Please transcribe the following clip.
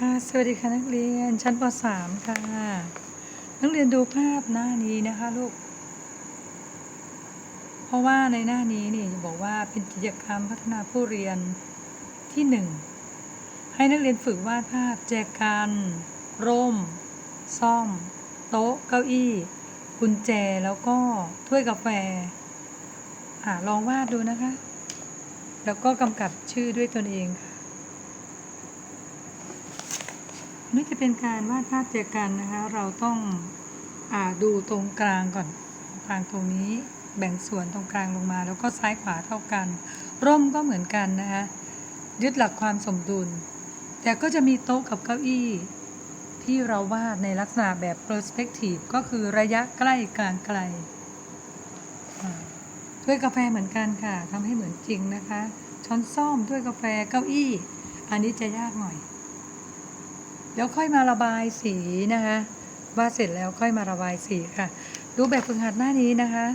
ค่ะ สวัสดีค่ะนักเรียนชั้นป .3 ค่ะ นักเรียนดูภาพหน้านี้นะคะลูก เพราะว่าในหน้านี้นี่บอกว่าเป็นกิจกรรมพัฒนาผู้เรียนที่หนึ่งให้นักเรียนฝึกวาดภาพแจกันร่ม ซ่อม โต๊ะ เก้าอี้ กุญแจแล้วก็ถ้วยกาแฟอ่าลองวาดดูนะคะ แล้วก็กำกับชื่อด้วยตนเองค่ะ นี่จะเป็นการวาดภาพแจกันนะคะ เราต้องอดูตรงกลางก่อนกลางตรงนี้แบ่งส่วนตรงกลางลงมา แล้วก็ซ้ายขวาเท่ากัน ร่มก็เหมือนกันนะคะยึดหลักความสมดุล แต่ก็จะมีโต๊ะกับเก้าอี้ ที่เราวาดในลักษณะแบบ perspective ก็คือระยะใกล้กลางไกลอ่าถ้วยกาแฟเหมือนกันค่ะทำให้เหมือนจริงนะคะ ช้อนส้อมถ้วยกาแฟเก้าอี้ อันนี้จะยากหน่อย เดี๋ยวค่อยมาระบายสีนะคะวาดเสร็จแล้วค่อยมาระบายสีค่ะ ดูแบบฝึกหัดหน้านี้นะคะ